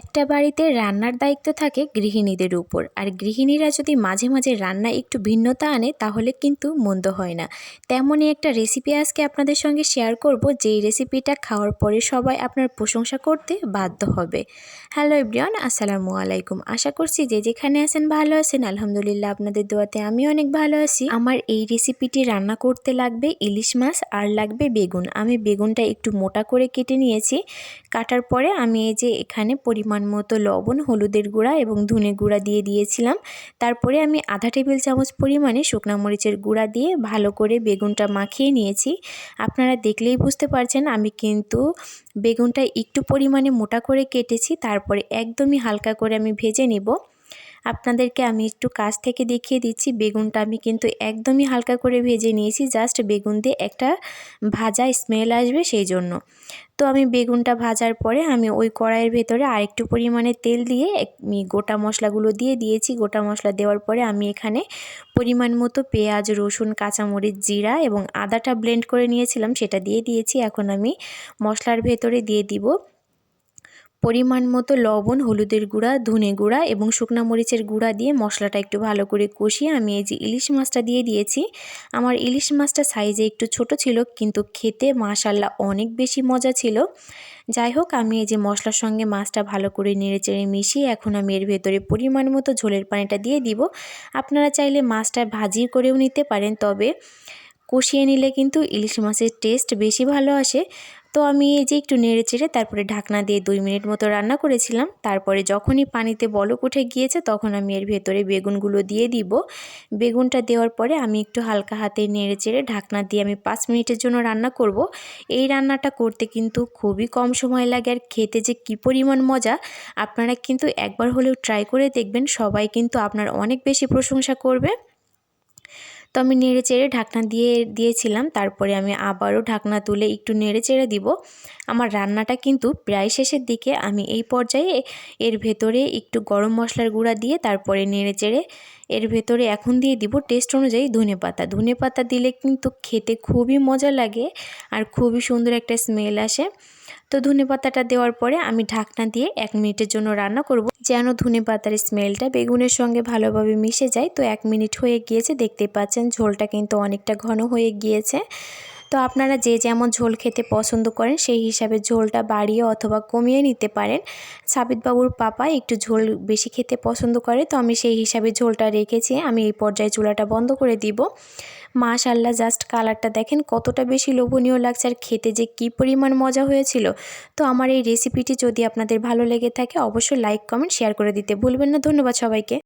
একটা বাড়িতে রান্নার দায়িত্ব থাকে গৃহিণীদের উপর। আর গৃহিণীরা যদি মাঝে মাঝে রান্না একটু ভিন্নতা আনে, তাহলে কিন্তু মন্দ হয় না। তেমনই একটা রেসিপি আজকে আপনাদের সঙ্গে শেয়ার করব, যেই রেসিপিটা খাওয়ার পরে সবাই আপনার প্রশংসা করতে বাধ্য হবে। হ্যালো এভরিওয়ান আসসালামু আলাইকুম। আশা করছি যে যেখানে আছেন ভালো আছেন। আলহামদুলিল্লাহ আপনাদের দোয়াতে আমি অনেক ভালো আছি। আমার এই রেসিপিটি রান্না করতে লাগবে ইলিশ মাছ আর লাগবে বেগুন। আমি বেগুনটা একটু মোটা করে কেটে নিয়েছি। কাটার পরে আমি এই যে এখানে পরিমাণ মতো লবণ, হলুদের গুঁড়া এবং ধনে গুঁড়া দিয়ে দিয়েছিলাম। তারপরে আমি আধা টেবিল চামচ পরিমাণে শুকনা মরিচের গুঁড়া দিয়ে ভালো করে বেগুনটা মাখিয়ে নিয়েছি। আপনারা দেখলেই বুঝতে পারছেন, আমি কিন্তু বেগুনটা একটু পরিমাণে মোটা করে কেটেছি, তারপরে একদমই হালকা করে আমি ভেজে নিব। আপনাদেরকে আমি একটু কাছ থেকে দেখিয়ে দিচ্ছি। বেগুনটা আমি কিন্তু একদমই হালকা করে ভেজে নিয়েছি। জাস্ট বেগুন দিয়ে একটা ভাজা স্মেল আসবে সেই জন্য তো আমি বেগুনটা ভাজার পরে আমি ওই কড়াইয়ের ভেতরে আরেকটু পরিমাণে তেল দিয়ে গোটা মশলাগুলো দিয়ে দিয়েছি। গোটা মশলা দেওয়ার পরে আমি এখানে পরিমাণ মতো পেঁয়াজ, রসুন, কাঁচামরিচ, জিরা এবং আদাটা ব্লেন্ড করে নিয়েছিলাম। সেটা দিয়ে দিয়েছি। এখন আমি মশলার ভেতরে দিয়ে দিব পরিমাণ মতো লবণ, হলুদের গুঁড়া, ধনে গুঁড়া এবং শুকনো মরিচের গুঁড়া দিয়ে মশলাটা একটু ভালো করে কষিয়ে আমি এই যে ইলিশ মাছটা দিয়ে দিয়েছি। আমার ইলিশ মাছটা সাইজে একটু ছোট ছিল কিন্তু খেতে মাশাল্লাহ অনেক বেশি মজা ছিল। যাই হোক, আমি এই যে মশলার সঙ্গে মাছটা ভালো করে নেড়ে চেড়ে মিশিয়ে এখন আমি এর ভেতরে পরিমাণ মতো ঝোলের পানিটা দিয়ে দিব। আপনারা চাইলে মাছটা ভাজি করেও নিতে পারেন, তবে কষিয়ে নিলে কিন্তু ইলিশ মাছের টেস্ট বেশি ভালো আসে। তো আমি এই যে একটু নেড়ে চেড়ে তারপরে ঢাকনা দিয়ে দুই মিনিট মতো রান্না করেছিলাম। তারপরে যখনই পানিতে বলক উঠে গিয়েছে তখন আমি এর ভেতরে বেগুনগুলো দিয়ে দিব। বেগুনটা দেওয়ার পরে আমি একটু হালকা হাতে নেড়ে চেড়ে ঢাকনা দিয়ে আমি পাঁচ মিনিটের জন্য রান্না করব। এই রান্নাটা করতে কিন্তু খুবই কম সময় লাগে আর খেতে যে কী পরিমাণ মজা, আপনারা কিন্তু একবার হলেও ট্রাই করে দেখবেন। সবাই কিন্তু আপনার অনেক বেশি প্রশংসা করবে। তো আমি নেড়ে চেড়ে ঢাকনা দিয়ে, দিয়েছিলাম। তারপরে আমি আবারও ঢাকনা তুলে একটু নেড়ে চেড়ে দিব। আমার রান্নাটা কিন্তু প্রায় শেষের দিকে। আমি এই পর্যায়ে এর ভেতরে একটু গরম মশলার গুঁড়া দিয়ে তারপরে নেড়ে চেড়ে এর ভেতরে এখন দিয়ে দিব টেস্ট অনুযায়ী ধনে পাতা। ধনে পাতা দিলে কিন্তু খেতে খুবই মজা লাগে আর খুবই সুন্দর একটা স্মেল আসে। তো ধনে পাতাটা দেওয়ার পরে আমি ঢাকনা দিয়ে এক মিনিটের জন্য রান্না করব। যেন ধনে পাতার স্মেলটা বেগুনের সঙ্গে ভালোভাবে মিশে যায়। তো এক মিনিট হয়ে গিয়েছে, দেখতেই পাচ্ছেন ঝোলটা কিন্তু অনেকটা ঘন হয়ে গিয়েছে। তো আপনারা যে যেমন ঝোল খেতে পছন্দ করেন, সেই হিসাবে ঝোলটা বাড়িয়ে অথবা কমিয়ে নিতে পারেন। সাবিতবাবুর পাপা একটু ঝোল বেশি খেতে পছন্দ করে, তো আমি সেই হিসাবে ঝোলটা রেখেছি। আমি এই পর্যায়ে চুলাটা বন্ধ করে দিব। মাশাল্লাহ জাস্ট কালারটা দেখেন, কতটা বেশি লোভনীয় লাগছে আর খেতে যে কি পরিমাণ মজা হয়েছিল। তো আমার এই রেসিপিটি যদি আপনাদের ভালো লেগে থাকে, অবশ্যই লাইক কমেন্ট শেয়ার করে দিতে ভুলবেন না। ধন্যবাদ সবাইকে।